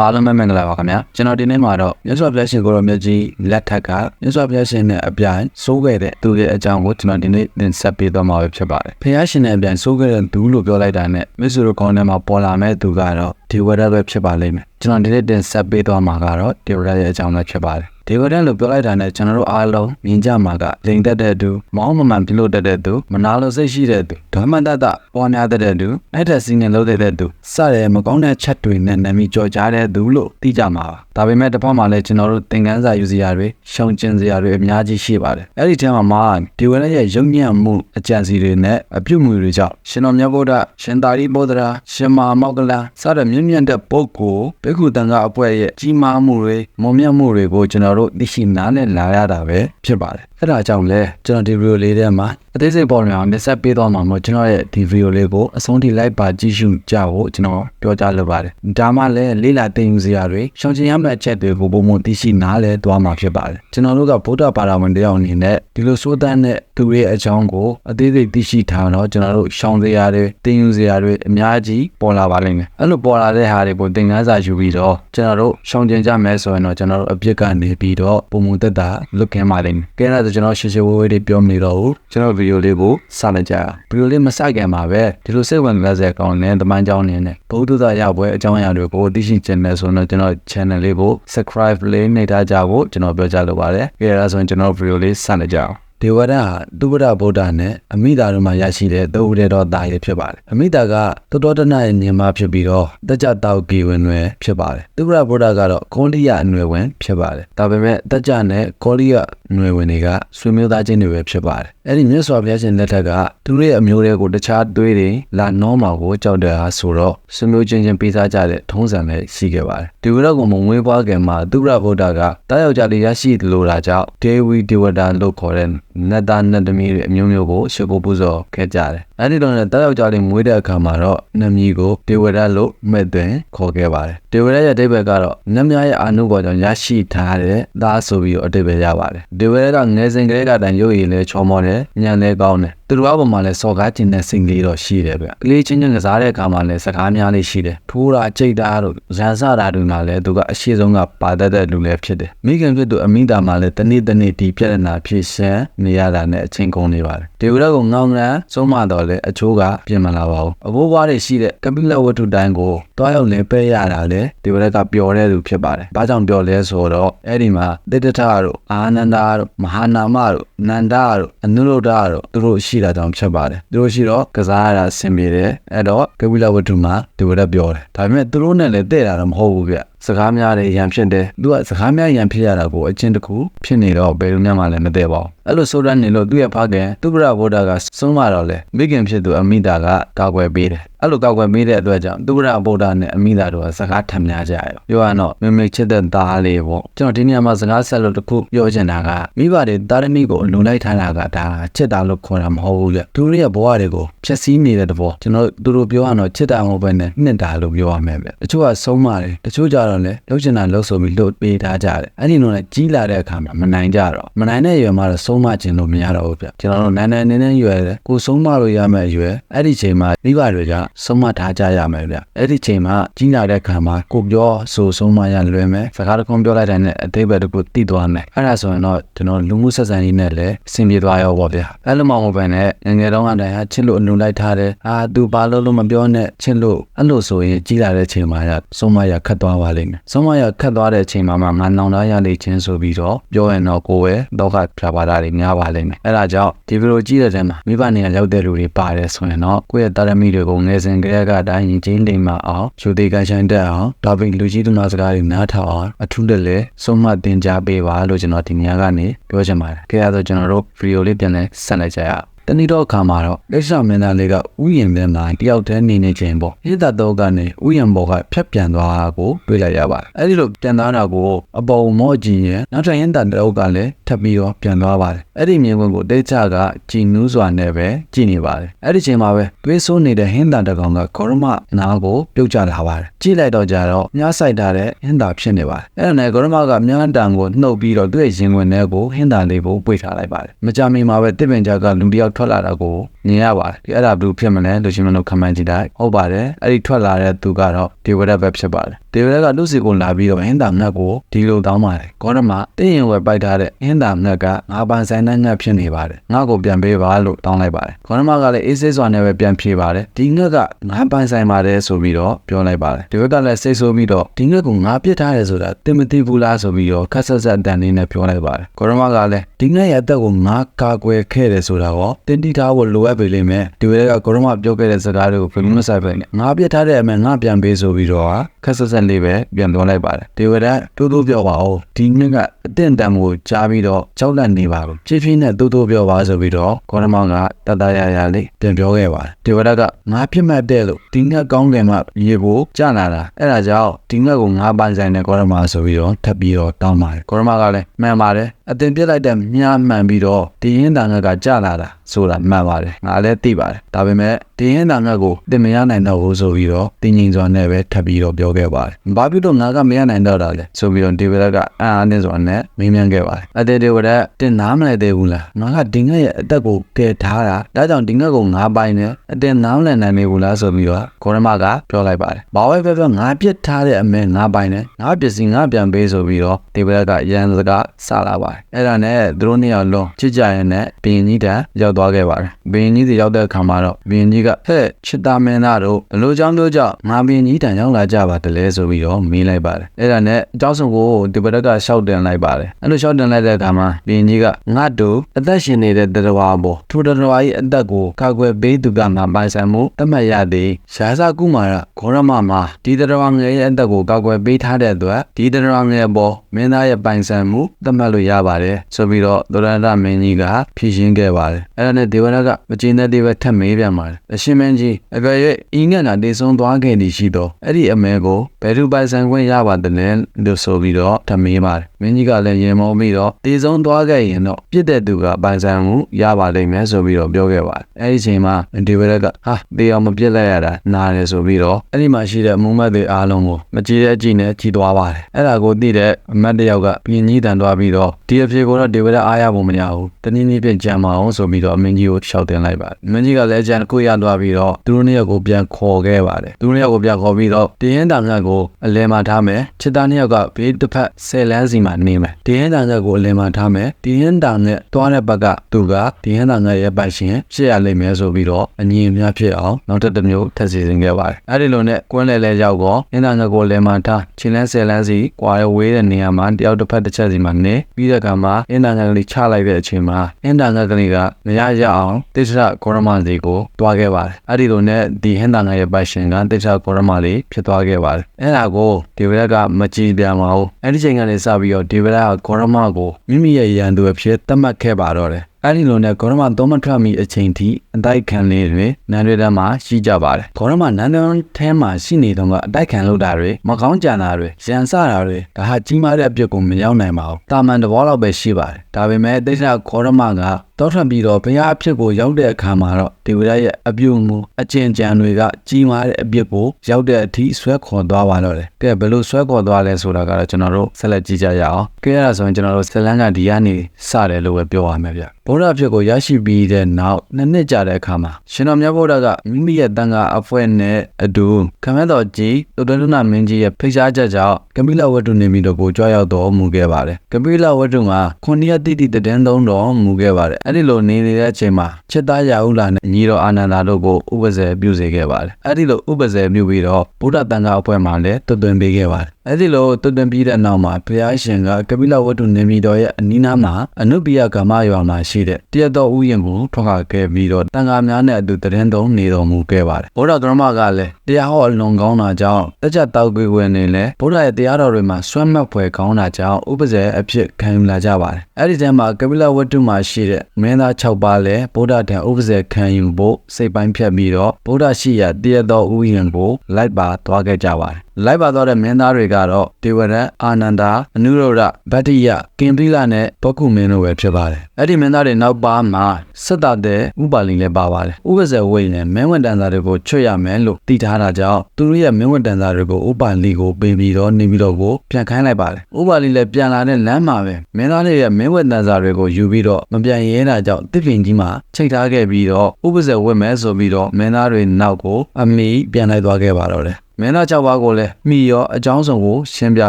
အားလုံးပဲမင်္ဂလာပါခင်ဗျာကျွန်တော်ဒီနေ့မှာတော့မြတ်စွာဘုရားရှင်ကိုရောမြတ်ကြီးလက်ထက်ကမြတ်စွာဘုရားရှင်နဲ့အပြိုင်စိုးခဲ့တဲ့သူရဲ့အကြောင်းကိုကျွန်တော်ဒီနေ့သင်ဆက်ပေးသွားမှာပဲဖြစ်ပါတယ်ဘုရားရှင်နဲ့အပြိုင်စိုးခဲ့တဲ့သူလို့ပြောလိုက်တာနဲ့မစ္ဆူရကောင်းထဲမှာပေါ်လာမဲ့သူကတော့ဒီဝရပဲဖြစ်ပါလိမ့်မယ်ကျွန်တော်ဒီနေ့သင်ဆက်ပေးသွားမှာကတော့ဒီဝရရဲ့အကြောင်းပဲဖြစ်ပါတယ်ဒီဝရလို့ပြောလိုက်တာနဲ့ကျွန်တော်တို့အားလုံးမြင်ကြမှာကလိန်တက်တဲ့သူမောင်းမမှန်ပြလို့တက်တဲ့သူမနာလို့စိတ်ရှိတဲ့သူဓမ္မတတပေါ်များတဲ့သူအဲ့တဲ့စီနေလို့တဲ့သူစတဲ့မကောင်းတဲ့ချက်တွေနဲ့နာမည်ကြော်ကြားတဲ့သူလို့သိကြမှာပါဒါပေမဲ့တစ်ဖက်မှာလည်းကျွန်တော်တို့သင်ခန်းစာယူစရာတွေရှောင်ကျဉ်စရာတွေအများကြီးရှိပါတယ်အဲ့ဒီထဲမှာမှဒီဝရရဲ့ရုပ်ညံ့မှုအကြံစီတွေနဲ့အပြုတ်မှုတွေကြောင့်ရှင်တော်မြတ်ဗုဒ္ဓရှင်သာရိပုတ္တရာရှင်မာမောက္ကလစတဲ့မြင့်မြတ်တဲ့ပုဂ္ဂိုလ်ဘိက္ခုတန်ခါအဖွဲ့ရဲ့ကြီးမားမှုတွေမုံမြတ်မှုတွေကိုကျွန်တော်တို့သိရှိနားလည်လာရတာပဲဖြစ်ပါတယ်အဲ့ဒါကြောင့်လဲကျွန်တော်ဒီဗီဒီယိုလေးထဲမှာအသေးစိတ်ပေါ်နေအောင်မျက်စက်ပေးသွားမှာမို့ကျွန်တော်ရဲ့ဒီဗီဒီယိုလေးကိုအဆုံးထိလိုက်ပါကြည့်ရှုကြဖို့ကျွန်တော်ပြောကြားလိုပါတယ်ဒါမှလည်းလေးလာသိယူစရာတွေရှောင်ကျဉ်ရမယ့်အချက်တွေကိုပုံမှန်သိရှိနားလည်သွားမှာဖြစ်ပါတယ်ကျွန်တော်တို့ကဗုဒ္ဓဘာသာဝင်တယောက်အနေနဲ့ဒီလိုစိုးတန်းတဲ့သူတွေရဲ့အကြောင်းကိုအသေးစိတ်သိရှိထားတော့ကျွန်တော်တို့ရှောင်စရာတွေသိယူစရာတွေအများကြီးပေါ်လာပါလိမ့်မယ်အဲ့လိုပေါ်လာတဲ့ဟာတွေကိုသင်ခန်းစာယူပြီးတော့ကျွန်တော်တို့ရှောင်ကျဉ်ကြမယ်ဆိုရင်တော့ကျွန်တော်တို့အပြစ်ကနေပြီးတော့ပုံမှန်သက်တာလွတ်ကင်းပါလိမ့်မယ်ကဲအဲ့ဒါဆိုကျွန်တော်ရှေ့ရှေ့ဝေးဝေးလေးပြောမနေတော့ဘူးကျွန်တော်ဗီဒီယိုလေးကိုစလိုက်ကြရအောင်ဗီဒီယိုလေးမစခင်မှာပဲဒီလိုစိတ်ဝင်စားစရာကောင်းတဲ့တမန်ကြောင်းနေနဲ့ဘုဒ္ဓသာရောက်ပွဲအကြောင်းအရာတွေကိုသိရှိချင်တယ်ဆိုတော့ကျွန်တော် channel လေးကို subscribe လေးနှိပ်ထားကြဖို့ကျွန်တော်ပြောကြလိုပါတယ်ကဲအဲ့ဒါဆိုရင်ကျွန်တော်ဗီဒီယိုလေးစလိုက်ကြအောင် ဒေဝရဟာသုဘရဗုဒ္ဓနဲ့အမိတာတို့မှာရရှိတဲ့သုဘရတော်သားရည်ဖြစ်ပါတယ်။အမိတာကသောတောတနရဲ့ညီမဖြစ်ပြီးတော့တကြတောက်ကေဝင်တွေဖြစ်ပါတယ်။သုဘရဗုဒ္ဓကတော့ကောလိယအနွယ်ဝင်ဖြစ်ပါတယ်။ဒါပေမဲ့တကြနဲ့ကောလိယအနွယ်ဝင်တွေကဆွေမျိုးသားချင်းတွေပဲဖြစ်ပါတယ်။အဲ့ဒီမြတ်စွာဘုရားရှင်လက်ထက်ကသူတို့ရဲ့အမျိုးတွေကိုတခြားသွေးတွေလာနောမှာကိုကြောက်တဲ့ဟာဆိုတော့ဆွေမျိုးချင်းချင်းပေးစားကြတဲ့ထုံးစံပဲရှိခဲ့ပါတယ်။ဒီဝရကမမွေးပွားခင်မှာသုဘရဗုဒ္ဓကတားယောက်ျားလေးရရှိလိုတာကြောင့်ဒေဝီဒေဝတာလို့ခေါ်တဲ့နတ်သားနတ်သမီးတွေအမျိုးမျိုးကိုရှုပ်ဖို့ပူဇော်ခဲ့ကြတယ်။အဲဒီတော့လည်းတားယောက်ျားလေးမွေးတဲ့အခါမှာတော့နတ်မီကိုဒေဝရလို့မဲ့သွင်းခေါ်ခဲ့ပါတယ်။ဒေဝရရဲ့အဓိပ္ပာယ်ကတော့နတ်များရဲ့အာနုဘော်ကြောင့်ရရှိထားတဲ့သားဆိုပြီးတော့အဓိပ္ပာယ်ရပါတယ်။ဒေဝရကငယ်စဉ်ကလေးကတည်းကရုပ်ရည်လဲချောမောတယ်၊ညံလဲကောင်းတယ်။သူတို့အပေါ်မှာလဲစော်ကားခြင်းတဲ့စိတ်လေးတော့ရှိတယ်ဗျ။ကလေးချင်းချင်းကစားတဲ့အခါမှာလဲစကားများလေးရှိတယ်။ထိုးတာကြိတ်တာတို့ရန်စတာတို့မှာလဲသူကအရှိဆုံးကပါတတ်တဲ့လူလည်းဖြစ်တယ်။မိခင်ဖြစ်သူအမိတာမှာလဲတနေ့တနေ့ဒီပြဿနာဖြစ်ရှမ်းနေရတာနဲ့အချင်းကုန်နေပါတယ်။ဒေဝရကငောင်းငန်းဆုံးမတော့လဲအချိုးကပြင်မလာပါဘူး။အဘိုးဘွားတွေရှိတဲ့ကပိလဝတ္ထုတိုင်းကို တွားရောက်လဲပဲရတာလဲဒေဝရကပျော်တဲ့သူဖြစ်ပါတယ်။ဘာကြောင့်ပျော်လဲဆိုတော့အဲ့ဒီမှာတိတ္တထတို့အာနန္ဒာတို့မဟာနာမတို့နန္ဒာတို့အနုရုဒ္ဓတို့သူတို့ရှိတာကြောင့်ဖြစ်ပါတယ်။သူတို့ရှိတော့ကစားရတာအဆင်ပြေတယ်။အဲ့တော့ကပိလဝတ္ထုမှာဒေဝရပြောတယ်။ဒါပေမဲ့သူတို့နဲ့လည်းတဲ့တာတော့မဟုတ်ဘူးဗျ။စကားများတယ်ရန်ဖြစ်တယ်သူကစကားများရန်ဖြစ်ရတာကိုအချင်းတစ်ခုဖြစ်နေတော့ဘယ်လိုမှလည်းမသိပါဘူးအဲ့လိုဆိုရနေလို့သူ့ရဲ့ဖခင်သူပရဗုဒ္ဓကဆုံးမတော့လေမိခင်ဖြစ်သူအမိတာကကောက်ွယ်ပေးတယ်အဲ့လိုကောက်ွယ်ပေးတဲ့အတွက်ကြောင့်သူပရဗုဒ္ဓနဲ့အမိတာတို့ကစကားထပ်များကြရရောပြောရတော့မမေချစ်တဲ့သားလေးပေါ့ကျွန်တော်ဒီနေရာမှာစကားဆက်လို့တစ်ခုပြောချင်တာကမိဘတွေတာရမီကိုလုံလိုက်ထားတာကဒါချစ်တာလို့ခေါ်တာမဟုတ်ဘူးလေသူတို့ရဲ့ဘဝတွေကိုဖျက်ဆီးနေတဲ့တဘောကျွန်တော်သူတို့ပြောရတော့ချစ်တာမဟုတ်ဘဲနဲ့နှစ်တာလို့ပြောရမယ်ပဲတချို့ကဆုံးမတယ်တချို့ကြတော့လည်းလှုပ်ချင်တာလှုပ်ဆိုပြီးလှုပ်ပေးထားကြတယ်အဲ့ဒီလိုနဲ့ကြီးလာတဲ့အခါမှာမနိုင်ကြတော့မနိုင်တဲ့ရွယ်မှာတော့ဆုံးမခြင်းလို့မရတော့ဘူးဗျကျွန်တော်တို့နိုင်နိုင်နေနေရွယ်တယ်ကိုဆုံးမလို့ရမယ့်ရွယ်အဲ့ဒီချိန်မှာမိဘတွေကဆုံးမထားကြရမယ်ဗျအဲ့ဒီချိန်မှာကြီးလာတဲ့အခါမှာကိုပြောဆိုဆုံးမရလွယ်မယ်စကားတခုပြောလိုက်တဲ့နဲ့အသေးပဲတခုတိသွားမယ်အဲ့ဒါဆိုရင်တော့ကျွန်တော်လူမှုဆက်ဆံရေးနဲ့လည်းအဆင်ပြေသွားရောပေါ့ဗျအဲ့လိုမှမဟုတ်ဘဲနဲ့ငယ်ငယ်တုန်းကတည်းကချစ်လို့အလုံလိုက်ထားတယ်အာသူဘာလို့လို့မပြောနဲ့ချစ်လို့အဲ့လိုဆိုရင်ကြီးလာတဲ့ချိန်မှာရဆုံးမရခတ်သွားပါလိမ့်မယ်ဆုံးမရခတ်သွားတဲ့အချိန်မှာမှငါနောင်တရလိမ့်ချင်းဆိုပြီးတော့ပြောရင်တော့ကိုယ်ပဲတော့ကဖြာပါတာတွေများပါလိမ့်မယ်အဲ့ဒါကြောင့်ဒီဗီဒီယိုကြည့်တဲ့တည်းမှာမိဘနေရာရောက်တဲ့လူတွေပါတယ်ဆိုရင်တော့ကိုယ့်ရဲ့တာရမီတွေကိုငယ်စဉ်ကတည်းကအတိုင်းရင်ချင်းလိမ့်မအောင်ယူသေးကန်ဆိုင်တက်အောင်ဒါပြင်လူကြီးသူနာစကားတွေနားထောင်အောင်အထူးတလဲဆုံးမတင်ကြပေးပါလို့ကျွန်တော်ဒီနေရာကနေပြောချင်ပါတယ်ကြည့်ရတော့ကျွန်တော်တို့ဗီဒီယိုလေးပြန်လဲဆက်လိုက်ကြရအောင် တဏီတော့အခါမှာတော့လက်ရှမင်းသားလေးကဥယျာဉ်ထဲမှာတယောက်တည်းနေနေခြင်းပေါ့ဟိတတော့ကနေဥယျာဉ်ဘော်ကဖြတ်ပြန်သွားတာကိုတွေ့လိုက်ရပါတယ်အဲ့ဒီလိုပြန်သွားတာကိုအပေါ်မော့ကြည့်ရင်နောက်ထပ်ဟိတတော့ကလည်းထပ်ပြီးတော့ပြန်သွားပါတယ်အဲ့ဒီမြင်ကွင်းကိုတေချာကကြည်နူးစွာနဲ့ပဲကြည်နေပါတယ်အဲ့ဒီချိန်မှာပဲသွေးဆိုးနေတဲ့ဟင်းတန်တကောင်ကခေါရမနာကိုပြုတ်ကျလာပါတယ်ကြည့်လိုက်တော့ကြတော့မြားဆိုင်ထားတဲ့ဟင်းတာဖြစ်နေပါတယ်အဲ့ဒါနဲ့ခေါရမကမြားတန်ကိုနှုတ်ပြီးတော့သူ့ရဲ့ရင်ခွင်ထဲကိုဟင်းတန်လေးကိုပွေထားလိုက်ပါတယ်မကြမီမှာပဲတစ်ပင်ကြကလူတစ်ယောက်ထွက်လာတာကို မြင်ရပါတယ်ဒီအဲ့ဒါဘယ်လိုဖြစ်မလဲလူချင်းမလို့ခမန်းကြည့်လိုက်ဟုတ်ပါတယ်အဲ့ဒီထွက်လာတဲ့သူကတော့ဒေဝရတ်ပဲဖြစ်ပါတယ်ဒေဝရတ်ကလူစီကိုလာပြီးတော့ဟင်းတာငတ်ကိုဒီလိုတောင်းပါတယ်ကောရမတင်းရင်ဝယ်ပိုက်ထားတဲ့ဟင်းတာငတ်ကငါပိုင်ဆိုင်တဲ့ငတ်ဖြစ်နေပါတယ်ငါ့ကိုပြန်ပေးပါလို့တောင်းလိုက်ပါတယ်ကောရမကလည်းအေးဆေးစွာနဲ့ပဲပြန်ဖြေပါတယ်ဒီငတ်ကငါပိုင်ဆိုင်ပါတယ်ဆိုပြီးတော့ပြောလိုက်ပါတယ်ဒေဝရတ်ကလည်းစိတ်ဆိုးပြီးတော့ဒီငတ်ကိုငါပြစ်ထားတယ်ဆိုတာတင်မသိဘူးလားဆိုပြီးတော့ခက်ဆက်ဆက်တန်လေးနဲ့ပြောလိုက်ပါတယ်ကောရမကလည်းဒီငတ်ရဲ့အသက်ကိုငါကာကွယ်ခဲ့တယ်ဆိုတာရောတင်တိထားဖို့လိုအပ်ပေလိမ့်မယ်ဒီဝရကကောရမပြောခဲ့တဲ့စကားတွေကိုဘယ်လိုမဆိုင်ပဲနဲ့ငါပြစ်ထားတဲ့အမေငါပြန်ပေးဆိုပြီးတော့ ခက်ဆက်ဆက်လေးပဲပြန်ပြောလိုက်ပါတယ်ဒီဝရတိုးတိုးပြောပါဦးဒီငတ်ကအတင့်တန်ကိုကြားပြီးတော့ကြောက်လန့်နေပါဘူးဖြည်းဖြည်းနဲ့တိုးတိုးပြောပါဆိုပြီးတော့ကောရမကတတရရလေးပြန်ပြောခဲ့ပါတယ်ဒီဝရကငါပြစ်မှတ်တဲ့လို့ဒီငတ်ကောင်းကင်မှရေဖို့ကြာလာတာအဲ့ဒါကြောင့်ဒီငတ်ကိုငါပိုင်ဆိုင်တဲ့ကောရမဆိုပြီးတော့ထပ်ပြီးတော့တောင်းပါတယ်ကောရမကလည်းမှန်ပါတယ်အတင်ပြစ်လိုက်တဲ့မြားမှန်ပြီးတော့ဒီရင်တန်ကကြာလာတာဆိုတာမှန်ပါတယ်ငါလည်းသိပါတယ်ဒါပေမဲ့ဒီရင်တန်ကကိုတင်မရနိုင်တော့ဘူးဆိုပြီးတော့တင်းငင်စွာနဲ့ပဲထပ်ပြီးတော့ပြောခဲ့ပါတယ်ဘာဖြစ်လို့ငါကမရနိုင်တော့တာလဲဆိုပြီးတော့ဒီဝရကအန်အားနဲ့စွာနဲ့မေးမြန်းခဲ့ပါတယ်အတေဒီဝရတင်နားမလဲသေးဘူးလားငါကဒီငတ်ရဲ့အသက်ကိုကယ်ထားတာဒါကြောင့်ဒီငတ်ကိုငါပိုင်နေအတင်နားမလဲနိုင်နေဘူးလားဆိုပြီးတော့ကိုရမကပြောလိုက်ပါတယ်ဘာပဲပြောပြောငါပြစ်ထားတဲ့အမေငါပိုင်နေငါပစ္စည်းငါပြန်ပေးဆိုပြီးတော့ဒီဝရကရန်စကားစလာပါတယ်အဲ့ဒါနဲ့သူတို့နှစ်ယောက်လုံးချစ်ကြရင်နဲ့ဘင်းကြီးတန်းရောက်သွားခဲ့ပါတယ်ဘင်းကြီးစီရောက်တဲ့အခါမှာတော့ဘင်းကြီးကဟဲ့ချစ်သားမင်းသားတို့ဘလို့ကြောင့်တို့ကြောင့်ငါဘင်းကြီးတန်းရောက်လာကြပါတယ်လဲဆိုပြီးတော့မေးလိုက်ပါတယ်အဲ့ဒါနဲ့အကြောင်းစုံကိုဒီဘက်ကရှောက်တင်လိုက်ပါတယ်အဲ့လိုရှောက်တင်လိုက်တဲ့အခါမှာဘင်းကြီးကငါတို့အသက်ရှင်နေတဲ့တရဝါပေါ်ထိုတရဝါ၏အသက်ကိုကာကွယ်ပေးသူကငါပိုင်ဆိုင်မှုသတ်မှတ်ရသည်ရာဇကုမာရဂေါရမမှာဒီတရဝါငယ်ရဲ့အသက်ကိုကာကွယ်ပေးထားတဲ့အတွက်ဒီတရဝါငယ်ပေါ်မင်းသားရဲ့ပိုင်ဆိုင်မှုသတ်မှတ်လို့ရပါတယ်ဆိုပြီးတော့သောရဏမင်းကြီးကဖြည့်ရှင်းခဲ့ပါတယ်အဲ့ဒါနဲ့ဒေဝရကမကျေနပ်သေးပဲထပ်မေးပြန်ပါတယ်အရှင်မင်းကြီးအကယ်၍ဤငတ်နာတည်ဆုံးသွားခဲ့သည်ရှိသောအဲ့ဒီအမဲကိုဘယ်သူပိုင်ဆိုင်ခွင့်ရပါတယ်လဲလို့ဆိုပြီးတော့ထပ်မေးပါတယ်မင်းကြီးကလည်းရင်မောပြီးတော့တေဆုံးသွားခဲ့ရင်တော့ပြစ်တဲ့သူကပိုင်ဆိုင်မှုရပါလိမ့်မယ်ဆိုပြီးတော့ပြောခဲ့ပါတယ်အဲ့ဒီချိန်မှာဒေဝရကဟာတေအောင်မပြစ်လိုက်ရတာနားတယ်ဆိုပြီးတော့အဲ့ဒီမှာရှိတဲ့အမှုမတ်တွေအားလုံးကိုမကြည့်တဲ့အကြည့်နဲ့ကြည်သွားပါတယ်အဲ့ဒါကိုသိတဲ့အမတ်တယောက်ကပြင်းကြီးတန်သွားပြီးတော့ဒီအဖြစ်ကိုတော့ဒေဝရအားရဖို့မရဘူးတနည်းနည်းဖြင့်ကြံမအောင်ဆိုပြီးတော့အမင်းကြီးကိုရှောက်တင်လိုက်ပါတယ်အမင်းကြီးကလည်းကြံတစ်ခုရသွားပြီးတော့သူတို့နှစ်ယောက်ကိုပြန်ခေါ်ခဲ့ပါတယ်သူတို့နှစ်ယောက်ကိုပြန်ခေါ်ပြီးတော့တင်းရင်တန်ကကိုအလဲမှာထားမယ်ချစ်သားနှစ်ယောက်ကဘေးတစ်ဖက်ဆယ်လန်းစီမှာနေမယ်တင်းရင်တန်ကကိုအလဲမှာထားမယ်တင်းရင်တန်နဲ့တွားတဲ့ဘက်ကသူကတင်းရင်တန်ကရဲ့ပိုက်ရှင်ဖြစ်ရလိမ့်မယ်ဆိုပြီးတော့အငြင်းများဖြစ်အောင်နောက်တစ်တစ်မျိုးထပ်စီစဉ်ခဲ့ပါတယ်အဲ့ဒီလိုနဲ့ကွန်းလဲလဲရောက်တော့ရင်တန်ကကိုလဲမှာထားချင်းလန်းဆယ်လန်းစီကွာရဝေးတဲ့နေရာမှာတယောက်တစ်ဖက်တစ်ချက်စီမှာနေပြီးတဲ့အခါမှာအင်တာနက်ကလေးချလိုက်တဲ့အချိန်မှာအင်တာနက်ကလေးကမရရအောင်တိစ္ဆရကောရမစီကိုတွားခဲ့ပါတယ်အဲ့ဒီလိုနဲ့ဒီဟင်တာနက်ရဲ့ပိုက်ရှင်ကတိစ္ဆရကောရမလေးဖြစ်သွားခဲ့ပါတယ်အဲ့ဒါကိုဒီဝရကမကြည်ပြန်ပါဘူးအဲ့ဒီချိန်ကနေစပြီးတော့ဒီဝရကကောရမကိုမိမိရဲ့ရန်သူအဖြစ်သတ်မှတ်ခဲ့ပါတော့တယ်အဲ့ဒီလိုနဲ့ဂေါရမသုံးမထွက်မီအချိန်ထိအတိုက်ခံလေးတွေနန်းတွေထဲမှာရှိကြပါတယ်ဂေါရမနန်းတွေထဲမှာရှိနေတော့ကအတိုက်ခံလို့တာတွေမကောင်းကြံတာတွေရန်စတာတွေဒါဟာကြီးမားတဲ့အပြစ်ကိုမရောက်နိုင်ပါဘူးတာမန်တဘောလောက်ပဲရှိပါတယ်ဒါပေမဲ့တိစ္ဆာဂေါရမက တောထွက်ပြီးတော့ဘုရားအဖြစ်ကိုရောက်တဲ့အခါမှာတော့ဒေဝရရဲ့အပြုအမူအကျင့်ကြံတွေကကြီးမားတဲ့အပြစ်ကိုရောက်တဲ့အထိဆွဲခေါ်သွားပါတော့တယ်။ကဲဘယ်လိုဆွဲခေါ်သွားလဲဆိုတာကတော့ကျွန်တော်တို့ဆက်လက်ကြည့်ကြရအောင်။ကဲရတာဆိုရင်ကျွန်တော်တို့ဇလန်းကဒီကနေစတယ်လို့ပဲပြောရမယ်ဗျ။ဗုဒ္ဓအဖြစ်ကိုရရှိပြီးတဲ့နောက်နှစ်နှစ်ကြာတဲ့အခါမှာရှင်တော်မြတ်ဗုဒ္ဓကမိမိရဲ့တန်ခါအဖွဲ့နဲ့အတူခမည်းတော်ကြီးသုတ္တရုဏမင်းကြီးရဲ့ဖိတ်ကြားချက်ကြောင့်ကပိလဝတ္ထုနေမိတော်ကိုကြွားရောက်တော်မူခဲ့ပါတယ်။ကပိလဝတ္ထုမှာခုနှစ်ရက်တိတိတည်သုံးတော်မူခဲ့ပါတယ်။အဲ့ဒီလိုနေနေတဲ့အချိန်မှာချက်သားရာဟုလာနဲ့ညီတော်အာနန္ဒာတို့ကိုဥပဇေပြုစေခဲ့ပါတယ်။အဲ့ဒီလိုဥပဇေပြုပြီးတော့ဗုဒ္ဓတန်ခါအဖွဲ့မှလည်းတွတ်သွင်းပေးခဲ့ပါတယ်။ အဲ့ဒီလိုတွတ်သွင်းပြီးတဲ့နောက်မှာဘုရားရှင်ကကပိလဝတ္ထုနေမိတော်ရဲ့အနီးနားမှာအနုပိယကမ္မရွာမှာရှိတဲ့တရတော်ဥယျာဉ်ကိုထွက်ခါခဲ့ပြီးတော့တန်ခါများနဲ့အတူတရင်သုံးနေတော်မူခဲ့ပါတယ်။ဗုဒ္ဓဓမ္မကလည်းတရားဟောအလွန်ကောင်းတာကြောင့်တကြတောက်ကွေဝင်နေလဲဗုဒ္ဓရဲ့တရားတော်တွေမှာဆွမ်းမှတ်ဖွယ်ကောင်းတာကြောင့်ဥပဇေအဖြစ်ခံယူလာကြပါတယ်။အဲ့ဒီတည်းမှာကပိလဝတ္ထုမှာရှိတဲ့မင်းသား6ပါးလည်းဗုဒ္ဓတန်ဥပဇေခံယူဖို့စိတ်ပိုင်းဖြတ်ပြီးတော့ဗုဒ္ဓရှိရာတရတော်ဥယျာဉ်ကိုလိုက်ပါသွားခဲ့ကြပါတယ် လိုက်ပါသွားတဲ့မင်းသားတွေကတော့ဒေဝရတ်အာနန္ဒာအနုရောဓဗတ္တိယကင်သီလနဲ့ဘကုမင်းတို့ပဲဖြစ်ပါတယ်အဲ့ဒီမင်းသားတွေနောက်ပါမှာဆက်တာတဲ့ဥပါလိလည်းပါပါတယ်ဥပဇေဝိတ်နဲ့မင်းဝန်တန်သားတွေကိုချွတ်ရမယ်လို့တည်ထားတာကြောင့်သူတို့ရဲ့မင်းဝန်တန်သားတွေကိုဥပါလိကိုပေးပြီးတော့နေပြီးတော့ကိုပြန်ခိုင်းလိုက်ပါတယ်ဥပါလိလည်းပြန်လာတဲ့လမ်းမှာပဲမင်းသားတွေရဲ့မင်းဝန်တန်သားတွေကိုယူပြီးတော့မပြန်ရဲတာကြောင့်တစ်ပင်ကြီးမှာချိတ်ထားခဲ့ပြီးတော့ဥပဇေဝိတ်မဲဆိုပြီးတော့မင်းသားတွေနောက်ကိုအမိပြန်လိုက်သွားခဲ့ပါတော့တယ် မင်းသား၆ပါးကိုလည်းမိရောအကြောင်းစုံကိုရှင်းပြ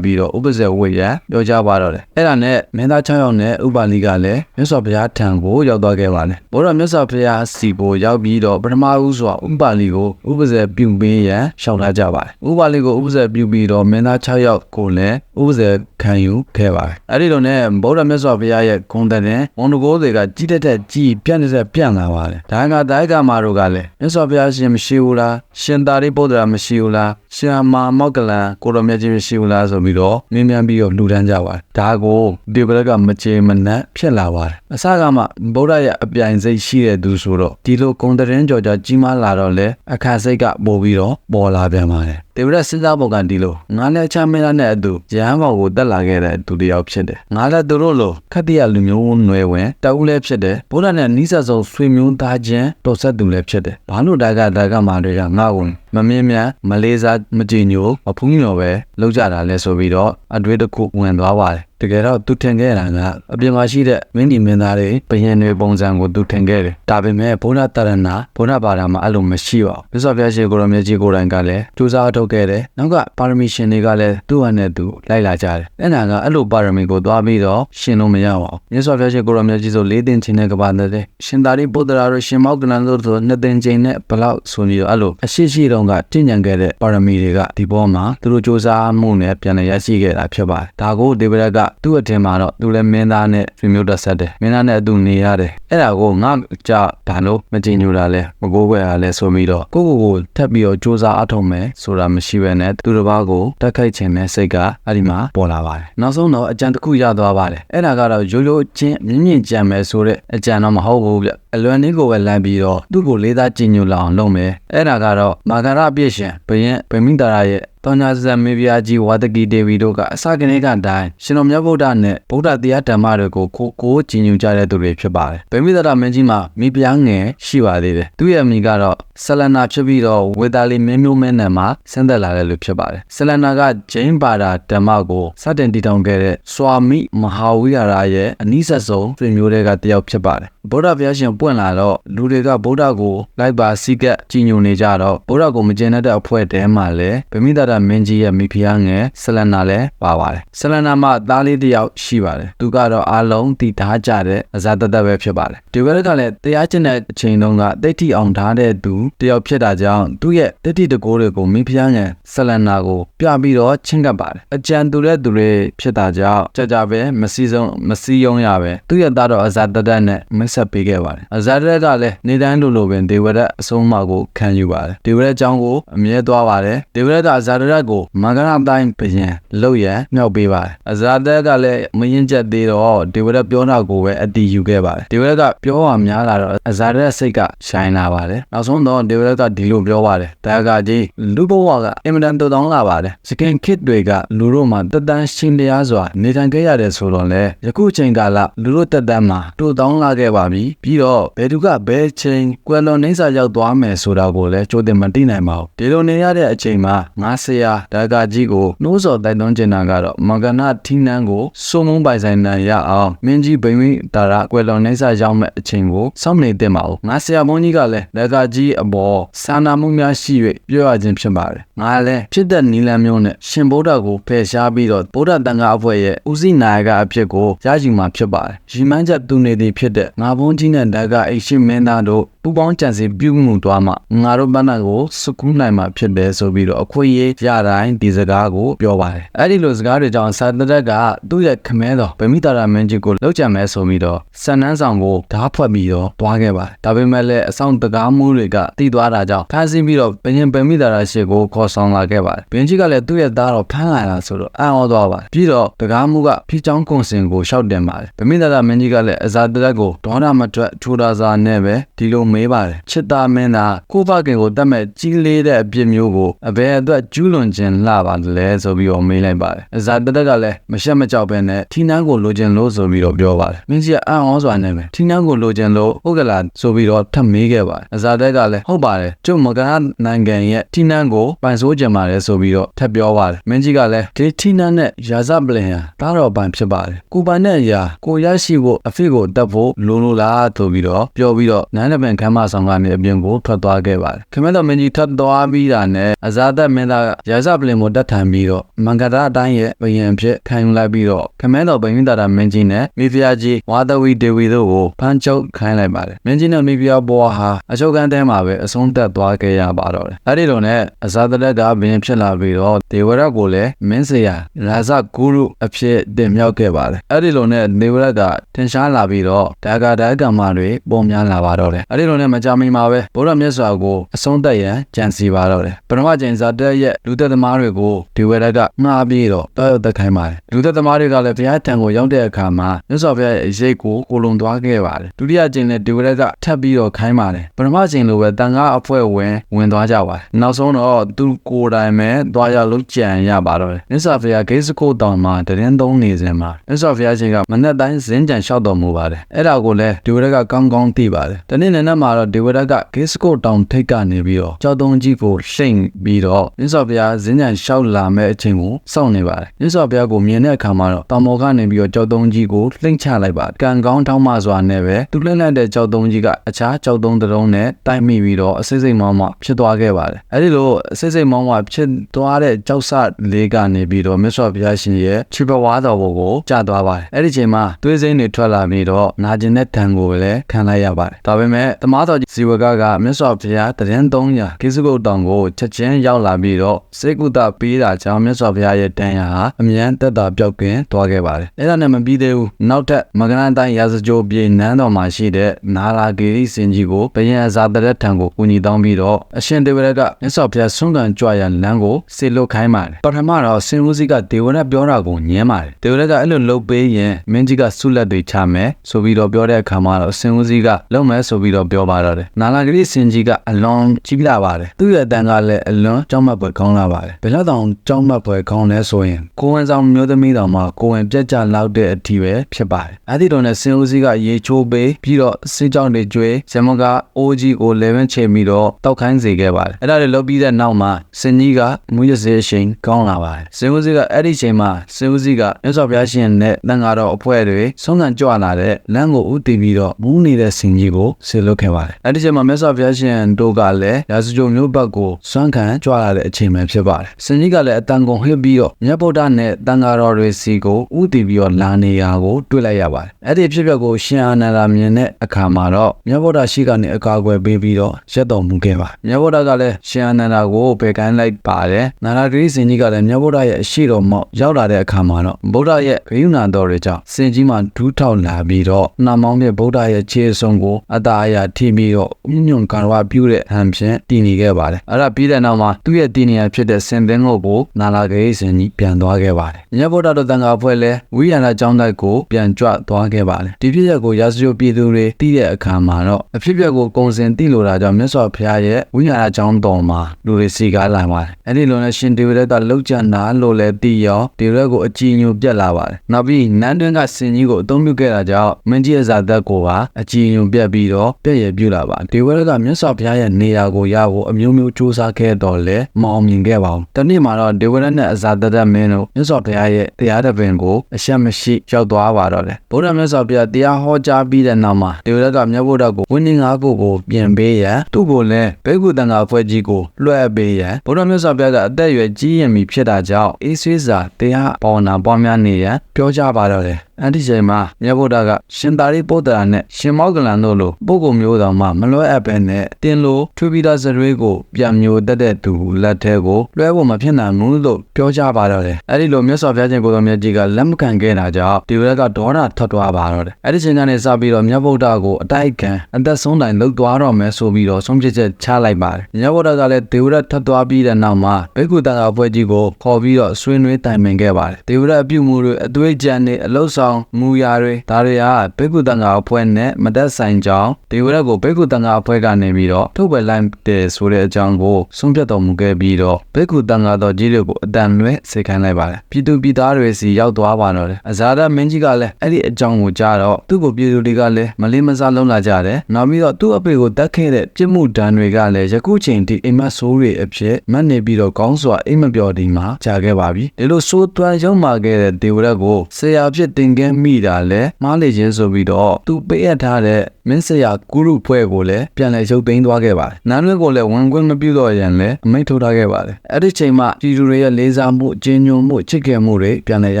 ပြီးတော့ဥပဇေဝိရန်ပြောကြပါတော့တယ်အဲ့ဒါနဲ့မင်းသား၆ယောက်နဲ့ဥပါလိကလည်းမြတ်စွာဘုရားထံကိုရောက်သွားခဲ့ပါတယ်ဘုရားမြတ်စွာဘုရားစီကိုရောက်ပြီးတော့ပထမဦးစွာဥပါလိကိုဥပဇေပြုပေးရန်ရှောက်ထားကြပါတယ်ဥပါလိကိုဥပဇေပြုပြီးတော့မင်းသား၆ယောက်ကိုလည်းဥပဇေခံယူခဲ့ပါတယ်အဲ့ဒီလိုနဲ့ဘုရားမြတ်စွာဘုရားရဲ့ဂုဏ်တဲ့ဝန်တကိုးတွေကကြီးတက်တက်ကြီးပြန့်တက်ပြန့်လာပါတယ်ဒါကဒါကမာတို့ကလည်းမြတ်စွာဘုရားရှင်မရှိဘူးလားရှင်သာရိပုတ္တရာမရှိဘူးလားရှာမာမောက်ကလန်ကိုရောမြတ်ကြီးမရှိဘူးလားဆိုပြီးတော့မြင်းမြန်းပြီးတော့လှူဒန်းကြပါတယ်ဒါကိုဒီဘက်ကမကြေမနက်ဖြစ်လာပါတယ်အစကမှဗုဒ္ဓရဲ့အပြိုင်စိတ်ရှိတဲ့သူဆိုတော့ဒီလိုဂုံတရင်ကြော်ကြကြီးမားလာတော့လေအခါစိတ်ကပို့ပြီးတော့ပေါ်လာပြန်ပါတယ်တေဝရစဉ်းစားပုံကဒီလိုငါလည်းချမင်းသားနဲ့အတူရဟန်းဘောင်ကိုတက်လာခဲ့တဲ့သူတစ်ယောက်ဖြစ်တယ်ငါလည်းသူတို့လိုခတ်တရလူမျိုးနွယ်ဝင်တအူးလည်းဖြစ်တယ်ဗုဒ္ဓနဲ့နိစ္စဆုံးဆွေမျိုးသားချင်းတော်ဆက်သူလည်းဖြစ်တယ်ဘာလို့ဒါကဒါကမာတွေကငါ့ကိုမမြင်မြန်မလေးစားမကြည်ညိုမဖုံးညိုပဲလောက်ကြတာလဲဆိုပြီးတော့အတွေ့တစ်ခုဝင်သွားပါတယ် တကယ်တော့သူထင်ခဲ့တာကအပြင်မှာရှိတဲ့မင်းဒီမင်းသားတွေဘယင်တွေပုံစံကိုသူထင်ခဲ့တယ်ဒါပေမဲ့ဘုရားတရဏဘုရားဘာသာမှာအဲ့လိုမရှိပါဘူးမြတ်စွာဘုရားရှင်ကိုရောမြတ်ကြီးကိုယ်တိုင်ကလည်းစူးစမ်းအထုတ်ခဲ့တယ်နောက်ကပါရမီရှင်တွေကလည်းသူ့ဟာနဲ့သူလိုက်လာကြတယ်အဲ့ဒါကအဲ့လိုပါရမီကိုသွားပြီးတော့ရှင်လို့မရပါဘူးမြတ်စွာဘုရားရှင်ကိုရောမြတ်ကြီးဆိုလေးတင်ချင်းတဲ့ကဘာတဲ့ရှင်သာရိပုတ္တရာတို့ရှင်မောက်ကလန်တို့ဆိုနှစ်တင်ချင်းနဲ့ဘလောက်ဆိုပြီးတော့အဲ့လိုအရှိရှိတုန်းကတင့်ကြံခဲ့တဲ့ပါရမီတွေကဒီဘောမှာသူတို့စူးစမ်းမှုနဲ့ပြန်လည်ရရှိခဲ့တာဖြစ်ပါတယ်ဒါကိုဒေဝရကသူ့အထင်မှာတော့သူလည်းမင်းသားနဲ့ဆွေမျိုးတက်ဆက်တယ်မင်းသားနဲ့အတူနေရတယ်အဲ့ဒါကိုငါကြဒါလို့မကြင်ညိုတာလဲမကိုးကွယ်တာလဲဆိုပြီးတော့ကိုကိုကိုထပ်ပြီးတော့စူးစမ်းအထောက်မယ်ဆိုတာမရှိဘဲနဲ့သူတစ်ပါးကိုတက်ခိုက်ခြင်းနဲ့စိတ်ကအဲ့ဒီမှာပေါ်လာပါတယ်နောက်ဆုံးတော့အကြံတစ်ခုရသွားပါတယ်အဲ့ဒါကတော့ရိုးရိုးချင်းမြင့်မြင့်ကြံမယ်ဆိုတဲ့အကြံတော့မဟုတ်ဘူးဗျအလွန်လေးကိုပဲလမ်းပြီးတော့သူ့ကိုလေးသားကြင်ညိုလာအောင်လုပ်မယ်အဲ့ဒါကတော့မာဂရအပြည့်ရှင်ဘယင်ဗမိတာရရဲ့ တောညာဇမေဗျာကြီးဝါဒကီဒေဝီတို့ကအစကနေကတိုင်းရှင်တော်မြတ်ဗုဒ္ဓနဲ့ဗုဒ္ဓတရားဓမ္မတွေကိုကိုကိုကြည်ညိုကြတဲ့သူတွေဖြစ်ပါတယ်။ဗမိသရမင်းကြီးမှာမိဖုရားငယ်ရှိပါသေးတယ်။သူ့ရဲ့မိကတော့ဆလနာဖြစ်ပြီးတော့ဝေတာလီမင်းမျိုးမင်းနယ်မှာဆင်းသက်လာတဲ့လူဖြစ်ပါတယ်။ဆလနာကဂျိန်းဘာသာဓမ္မကိုစတင်တည်ထောင်ခဲ့တဲ့စွာမိမဟာဝိဟာရရဲ့အနိစ္စဆုံးဆွေမျိုးတွေကတယောက်ဖြစ်ပါတယ်။ဗုဒ္ဓဘုရားရှင်ပွင့်လာတော့လူတွေကဗုဒ္ဓကိုလိုက်ပါစီကပ်ကြည်ညိုနေကြတော့ဗုဒ္ဓကိုမကျင်တဲ့အဖွဲ့တဲမှာလည်းဗမိသရမင်းကြီးရဲ့မိဖုရားငယ်ဆလနာလည်းပါပါတယ်။ဆလနာမှာသားလေးတယောက်ရှိပါတယ်။သူကတော့အားလုံးတည်ထားကြတဲ့အဇာတသက်ပဲဖြစ်ပါတယ်။ဒီဘက်ကလည်းတရားကျင့်တဲ့အချိန်တုန်းကတိတ်တိအောင်ထားတဲ့သူတယောက်ဖြစ်တာကြောင့်သူ့ရဲ့တိတ်တိတကိုးတွေကိုမိဖုရားငယ်ဆလနာကိုပြပြီးတော့ချင်းကပ်ပါတယ်။အကြံတူတဲ့သူတွေဖြစ်တာကြောင့်ကြကြပဲမစီဆုံးမစီယုံရပဲသူ့ရဲ့သားတော်အဇာတသက်နဲ့မိတ်ဆက်ပေးခဲ့ပါတယ်။အဇာတသက်ကလည်းနေတိုင်းလိုလိုပင်ဒေဝရတ်အဆုံးအမကိုခံယူပါတယ်။ဒေဝရတ်အကြောင်းကိုအမြဲသွားပါတယ်။ဒေဝရတ်ကအဇာတရက်ကိုမင်္ဂလာတိုင်းဘယံလောက်ရန်မြောက်ပေးပါတယ်။အဇာတက်ကလည်းမရင်ချက်သေးတော့ဒေဝရတ်ပြောတာကိုပဲအတီးယူခဲ့ပါတယ်။ဒေဝရတ်ကပြောတာများလာတော့အဇာတရက်စိတ်ကရှိုင်းလာပါတယ်။နောက်ဆုံးတော့ဒေဝရတ်ကဒီလိုပြောပါတယ်။ဒါကကြီးလူဘဝကအင်မတန်တူတောင်းလာပါတယ်။စကင်ခစ်တွေကလူတို့မှာတက်တန်းရှင်းတရားစွာနေထိုင်ခဲ့ရတယ်ဆိုတော့လေယခုချိန်ကာလလူတို့တက်တန်းမှာတူတောင်းလာခဲ့ပါပြီ။ပြီးတော့ဘယ်သူကဘယ်ချိန်ကွယ်လွန်နေစာရောက်သွားမယ်ဆိုတာကိုလည်းကြိုတင်မသိနိုင်ပါဘူး။ဒီလိုနေရတဲ့အချိန်မှာငါဆရာဒါကကြီးကိုနှိုးဆော်တိုက်တွန်းကျင်တာကတော့မဂနာထီနန်းကိုစိုးမုံပိုင်ဆိုင်နိုင်ရအောင်မင်းကြီးဘိန်ဝင်းတာရကွယ်လွန်နေစာရောက်မဲ့အချိန်ကိုစောင့်နေတင်ပါဦး။ငါဆရာဘုန်းကြီးကလည်းဒါကကြီးအပေါ်စာနာမှုများရှိ၍ပြောရခြင်းဖြစ်ပါတယ်။ငါလည်းဖြစ်တဲ့နီလန်မျိုးနဲ့ရှင်ဗုဒ္ဓကိုဖယ်ရှားပြီးတော့ဗုဒ္ဓတန်ခါအဖွဲ့ရဲ့ဦးစီးနာယကအဖြစ်ကိုရယူမှာဖြစ်ပါတယ်။ရီမန်းချက်သူနေသည်ဖြစ်တဲ့ငါဘုန်းကြီးနဲ့ဒါကအိရှိမင်းသားတို့ပူပေါင်းကြံစီပြုမှုသွားမှငါတို့ဘဏ္ဍာကိုစကူးနိုင်မှာဖြစ်တယ်ဆိုပြီးတော့အခွင့်အရေးရတိုင်းဒီစကားကိုပြောပါတယ်။အဲ့ဒီလိုစကားတွေကြောင့်စာတရက်ကသူ့ရဲ့ခမဲတော်ဗမိတာရာမင်းကြီးကိုလောက်ကြံမဲဆိုပြီးတော့ဆန်နန်းဆောင်ကိုဓားဖွက်ပြီးတော့တွားခဲ့ပါတယ်။ဒါပေမဲ့လည်းအဆောင်တကားမှုတွေကတီးသွားတာကြောင့်ဖမ်းဆီးပြီးတော့ဘရင်ဗမိတာရာရှေကိုခေါ်ဆောင်လာခဲ့ပါတယ်။ဘရင်ကြီးကလည်းသူ့ရဲ့သားတော်ဖမ်းလာတာဆိုတော့အံ့ဩသွားပါတယ်။ပြီးတော့တကားမှုကဖိချောင်းကွန်စင်ကိုရှောက်တင်ပါတယ်။ဗမိတာရာမင်းကြီးကလည်းအဇာတရက်ကိုဒေါနာမထွက်ထူတာစာနဲ့ပဲဒီလိုမေးပါတယ်ချစ်သားမင်းသားကိုဖခင်ကိုတတ်မဲ့ကြီးလေးတဲ့အပြစ်မျိုးကိုအဘယ်အတွက်ကျူးလွန်ခြင်းလှပါလဲဆိုပြီးတော့မေးလိုက်ပါတယ်အဇာတတက်ကလည်းမရှက်မကြောက်ပဲနဲ့ထီနန်းကိုလိုချင်လို့ဆိုပြီးတော့ပြောပါတယ်မင်းကြီးကအံ့ဩစွာနဲ့ပဲထီနန်းကိုလိုချင်လို့ဟုတ်ကလားဆိုပြီးတော့ထပ်မေးခဲ့ပါတယ်အဇာတက်ကလည်းဟုတ်ပါတယ်ကျုပ်မကနာနိုင်ငံရဲ့ထီနန်းကိုပိုင်ဆိုးကြပါတယ်ဆိုပြီးတော့ထပ်ပြောပါတယ်မင်းကြီးကလည်းဒီထီနန်းနဲ့ရာဇပလင်ဟာတားတော်ပိုင်ဖြစ်ပါတယ်ကိုပိုင်တဲ့အရာကိုရရှိဖို့အဖေကိုတက်ဖို့လိုလိုလားဆိုပြီးတော့ပြောပြီးတော့နန်းတပင်ခမ်းမဆောင်ကနေအပြင်ကိုထွက်သွားခဲ့ပါတယ်ခင်ဗျားတို့မင်းကြီးထပ်သွားပြီးတာနဲ့အဇာသက်မင်းသားကရာဇပလင်ကိုတက်ထန်ပြီးတော့မင်္ဂလာအတိုင်းရဲ့ဘယင်အဖြစ်ခံယူလိုက်ပြီးတော့ခင်ဗျားတို့ဘယင်တာတာမင်းကြီးနဲ့မိဖုရားကြီးဝါသဝီဒေဝီတို့ကိုဖမ်းချုပ်ခိုင်းလိုက်ပါတယ်မင်းကြီးနဲ့မိဖုရားဘွားဟာအချုပ်ခန်းထဲမှာပဲအဆုံးသက်သွားခဲ့ရပါတော့တယ်အဲ့ဒီလိုနဲ့အဇာသလက်ကဘယင်ဖြစ်လာပြီးတော့ဒေဝရတ်ကိုလည်းမင်းစရာရာဇဂုရုအဖြစ်တင်မြောက်ခဲ့ပါတယ်အဲ့ဒီလိုနဲ့ဒေဝရတ်ကထင်ရှားလာပြီးတော့ဒါဂဒါကမ္မတွေပုံများလာပါတော့တယ်အဲ့ဒီလိုနဲ့မကြမီမှာပဲဘုရားမြတ်စွာကိုအဆုံးသက်ရန်ကြံစီပါတော့တယ်ပထမကျင်ဇာတက်ရဲ့လူသက်သမားတွေကိုဒေဝရတ်ကငှားပြီးတော့တောက်တက်ခိုင်းပါတယ်လူသက်သမားတွေကလည်းဘုရားထံကိုရောက်တဲ့အခါမှာမြတ်စွာဘုရားရဲ့အရေးကိုကိုလုံသွားခဲ့ပါတယ်ဒုတိယကျင်နဲ့ဒေဝရတ်ကထပ်ပြီးတော့ခိုင်းပါတယ်ပထမကျင်လိုပဲတန်ခါအဖွဲ့ဝင်ဝင်သွားကြပါတယ်နောက်ဆုံးတော့သူကိုယ်တိုင်ပဲသွားရလို့ကြံရပါတော့တယ်မြတ်စွာဘုရားဂိစကုတ်တောင်မှာတရင်သုံးနေစဉ်မှာမြတ်စွာဘုရားရှင်ကမနက်တိုင်းဇင်းကြံလျှောက်တော်မူပါတယ်အဲ့ဒါကိုလည်းဒေဝရတ်ကကောင်းကောင်းသိပါတယ်တနေ့နေ့မှာတော့ဒေဝရတ်ကဂိစကုတ်တောင်ထိတ်ကနေပြီးတော့ကြောက်တုံးကြီးကိုလှိမ့်ပြီးတော့မြတ်စွာဘုရားဇင်းကြံလျှောက်လာမဲ့အချိန်ကိုစောင့်နေပါတယ်မြတ်စွာဘုရားကိုမြင်တဲ့အခါမှာတော့တောင်ပေါ်ကနေပြီးတော့ကြောက်တုံးကြီးကိုလှိမ့်ချလိုက်ပါတယ်ကံကောင်းထောင်းမစွာနဲ့ပဲသူလှိမ့်လိုက်တဲ့ကြောက်တုံးကြီးကအခြားကြောက်တုံးတစ်လုံးနဲ့တိုက်မိပြီးတော့အစိမ့်စိမ့်မောင်းမဖြစ်သွားခဲ့ပါတယ်အဲ့ဒီလိုအစိမ့်စိမ့်မောင်းမဖြစ်သွားတဲ့ကြောက်ဆလေးကနေပြီးတော့မြတ်စွာဘုရားရှင်ရဲ့ချစ်ဘဝတော်ဘုကိုကြာသွားပါတယ်အဲ့ဒီချိန်မှာသွေးစိမ့်တွေထွက်လာပြီးတော့နာကျင်တဲ့တံကိုလည်းခံလိုက်ရပါတယ်ဒါပေမဲ့တမားတော်ဇီဝကကမြတ်စွာဘုရားတရင်300ကိစ္စကုတ်တောင်ကိုချက်ချင်းရောက်လာပြီးတော့စေကုသပေးတာကြောင့်မြတ်စွာဘုရားရဲ့တန်ရာဟာအမြန်တက်တာပြောက်ကင်းသွားခဲ့ပါတယ်အဲ့ဒါနဲ့မပြီးသေးဘူးနောက်ထပ်မကနန်တိုင်းရာဇကြိုပြေနန်းတော်မှာရှိတဲ့နာလာဂေရီစင်ကြီးကိုဘယံဇာတရက်ထံကိုကူညီတောင်းပြီးတော့အရှင်ဒေဝရတ်ကမြတ်စွာဘုရားဆုံးခံကြွရလမ်းကိုစေလွတ်ခိုင်းပါတယ်ပထမတော့စင်ဦးစီးကဒေဝရတ်ပြောတာကိုညင်းပါတယ်ဒေဝရတ်ကအဲ့လိုလှုပ်ပေးရင်မင်းကြီးကဆုလက်တွေချမယ်ဆိုပြီးတော့ပြောတဲ့အခါမှာတော့စင်ဦးစီးကလုံမယ်ဆိုပြီးတော့ပြောပါတော့တယ်နာလာဂရီစင်ကြီးကအလွန်ကြီးလာပါတယ်သူ့ရဲ့အတန်ကလည်းအလွန်ကြောက်မက်ပွဲကောင်းလာပါတယ်ဘယ်တော့တောင်ကြောက်မက်ပွဲကောင်းလဲဆိုရင်ကိုဝန်ဆောင်မျိုးသမီးတော်မှာကိုဝင်ပြက်ကြလောက်တဲ့အထိပဲဖြစ်ပါတယ်အဲ့ဒီတော့နဲ့စင်ဦးစီးကရေချိုးပေးပြီးတော့စေးကြောင်တွေကျွေးဇမကအိုးကြီးကိုလေဝင်းချိန်ပြီးတော့တောက်ခိုင်းစေခဲ့ပါတယ်အဲ့ဒါတွေလုပ်ပြီးတဲ့နောက်မှာစင်ကြီးကမူရစေအချိန်ကောင်းလာပါတယ်စင်ဦးစီးကအဲ့ဒီချိန်မှာစင်ဦးစီးကမြတ်စွာဘုရားရှင်နဲ့တန်ဃာတော်အဖွဲ့တွေဆုံးခံကြွလာတဲ့လမ်းကိုဥတည်ပြီးတော့မူးနေတဲ့စင်ကြီးကိုဆေလွတ်ခဲ့ပါတယ်အဲ့ဒီချိန်မှာမြတ်စွာဘုရားရှင်တို့ကလည်းရာဇကြုံမျိုးဘက်ကိုစွမ်းခံကြွလာတဲ့အချိန်ပဲဖြစ်ပါတယ်စင်ကြီးကလည်းအတန်ကုန်ဟစ်ပြီးတော့မြတ်ဗုဒ္ဓနဲ့တန်ဃာတော်တွေစီကိုဥတည်ပြီးတော့လာနေရာကိုတွေ့လိုက်ရပါတယ်အဲ့ဒီဖြစ်ပျက်ကိုရှင်အာနန္ဒာမြင်တဲ့အခါမှာတော့မြတ်ဗုဒ္ဓရှိကနေအကာအကွယ်ပေးပြီးတော့ရက်တော်မူခဲ့ပါမြတ်ဗုဒ္ဓကလည်းရှင်အာနန္ဒာကိုပယ်ကိုင်းလိုက်ပါတယ်နာရဂရိစင်ကြီးကလည်းမြတ်ဗုဒ္ဓရဲ့အရှိတော်မောက်ရောက်လာတဲ့အခါမှာတော့ဗုဒ္ဓရဲ့ဂရုဏာတော်တွေကြောင့်စင်ကြီးမှာဒူးထောက်လာပြီးတော့နာမောင်းတဲ့ဗုဒ္ဓရဲ့ခြေဆုံးကိုအတာအယာထိပြီးတော့ဥညွန့်ကာရဝပြုတဲ့ဟန်ဖြင့်တည်နေခဲ့ပါတယ်အဲ့ဒါပြီးတဲ့နောက်မှာသူ့ရဲ့တည်နေရဖြစ်တဲ့စင်သင်းကိုကိုနာလာဂရိစင်ကြီးပြန်သွားခဲ့ပါတယ်မြတ်ဗုဒ္ဓတို့တန်ခါဖွဲ့လဲဝိရဏကျောင်းတိုက်ကိုပြန်ကြွသွားခဲ့ပါတယ်ဒီဖြစ်ရက်ကိုရာဇဝပြည်သူတွေတည်တဲ့အခါမှာတော့အဖြစ်ရက်ကိုကုံစင်တည်လို့တာကြောင့်မြတ်စွာဘုရားရဲ့ဝိရဏကျောင်းတော်မှာလူတွေစီကားလာပါတယ်အဲ့ဒီလိုနဲ့ရှင်ဒေဝရတ်ကလှုပ်ကြံတာလို့လည်းတည်ရောဒေဝရတ်ကိုအကြည်ညိုပြက်လာပါတယ်နောက်ပြီးနန်းတွင်းကစင်ကြီးကိုအသုံးပြုခဲ့တာကြောင့်မင်းကြီးရဲ့ဇာသက်ကိုပါအကြည်ညိုပြက်ပြီးတော့ပြက်ရပြုလာပါတယ်ဒေဝရတ်ကမြတ်စွာဘုရားရဲ့နေရာကိုရဖို့အမျိုးမျိုးစူးစမ်းခဲ့တော့လဲမအောင်မြင်ခဲ့ပါဘူးတနေ့မှာတော့ဒေဝရတ်နဲ့အဇာသက်သက်မင်းတို့မြတ်စွာဘုရားရဲ့တရားတော်ပင်ကိုအရှက်မရှိရောက်သွားပါတော့တယ်ဗုဒ္ဓမြတ်စွာဘုရားတရားဟောကြားပြီးတဲ့နောက်မှာဒေဝရတ်ကမြတ်ဗုဒ္ဓကိုဝိနည်းငါးခုကိုပြင်ပေးရန်သူ့ကိုလည်းဘေကုတန်ဃာဖွဲ့ကြီးကိုလွှဲပေးရန်ဗုဒ္ဓမြတ်စွာဘုရားကအသက်အရွယ်ကြီးရင်ပြီဖြစ်တာကြောင့်အေးဆွေးစွာတရားပေါနာပွားများနေရန်ပြောကြပါတော့တယ်အဲ့ဒီချိန်မှာမြတ်ဗုဒ္ဓကရှင်သာရိပုတ္တရာနဲ့ရှင်မောဂလန်တို့လိုပုဂ္ဂိုလ်မျိုးတော်မှမလွဲအပ်ပဲနဲ့တင်လိုထွေးပြီးသားဇရွေးကိုပြန်မျိုးတက်တဲ့သူလက်ထဲကိုလွှဲဖို့မဖြစ်နိုင်ဘူးလို့ပြောကြပါတော့တယ်အဲ့ဒီလိုမြတ်စွာဘုရားရှင်ကိုယ်တော်မြတ်ကြီးကလက်မခံခဲ့တာကြောင့်ဒီဝရကဒေါနာထွက်သွားပါတော့တယ်အဲ့ဒီချိန်ကနေစပြီးတော့မြတ်ဗုဒ္ဓကိုအတိုက်ခံအသက်ဆုံးတိုင်လှုပ်သွားတော့မယ်ဆိုပြီးတော့ဆုံးဖြတ်ချက်ချလိုက်ပါတယ်မြတ်ဗုဒ္ဓကလည်းဒေဝရထွက်သွားပြီးတဲ့နောက်မှာဘေကုတန်ဃာဘွဲကြီးကိုခေါ်ပြီးတော့ဆွေးနွေးတိုင်ပင်ခဲ့ပါတယ်ဒေဝရအပြုမှုတွေအသွေးကြံတွေအလုဆာဆောင်မူရာတွေဒါတွေကဘိက္ခုတန်ဃာအဖွဲ့နဲ့မတက်ဆိုင်ကြောင်းဒီဝရက်ကိုဘိက္ခုတန်ဃာအဖွဲ့ကနေပြီးတော့ထုတ်ပယ်လိုက်တယ်ဆိုတဲ့အကြောင်းကိုဆုံးဖြတ်တော်မူခဲ့ပြီးတော့ဘိက္ခုတန်ဃာတော်ကြီးတွေကိုအတန်လွဲစေခိုင်းလိုက်ပါတယ်ပြည်သူပြည်သားတွေစီရောက်သွားပါတော့တယ်အဇာဒမင်းကြီးကလည်းအဲ့ဒီအကြောင်းကိုကြားတော့သူ့ကိုပြည်သူတွေကလည်းမလေးမစားလုံးလာကြတယ်နောက်ပြီးတော့သူ့အဖေကိုတတ်ခဲ့တဲ့ပြစ်မှုဒဏ်တွေကလည်းယခုချိန်ထိအိမ်မက်ဆိုးတွေအဖြစ်မှတ်နေပြီးတော့ကောင်းစွာအိမ်မပြော်ဒီမှာကြာခဲ့ပါပြီဒီလိုဆိုးသွမ်းရောက်มาခဲ့တဲ့ဒေဝရက်ကိုဆရာဖြစ်တင်ကန်းမိတာလဲမှားလေခြင်းဆိုပြီးတော့သူပေးအပ်ထားတဲ့မင်းဆရာကုရုဖွဲ့ကိုလည်းပြန်လည်ရုပ်သိမ်းသွားခဲ့ပါတယ်။နန်းလွင်ကိုလည်းဝန်ခွင့်မပြုတော့ရန်လည်းအမိန့်ထုတ်ထားခဲ့ပါတယ်။အဲ့ဒီချိန်မှာပြည်သူတွေရဲ့လေးစားမှုအကျဉ်းညွန်မှုချစ်ခင်မှုတွေပြန်လည်ရ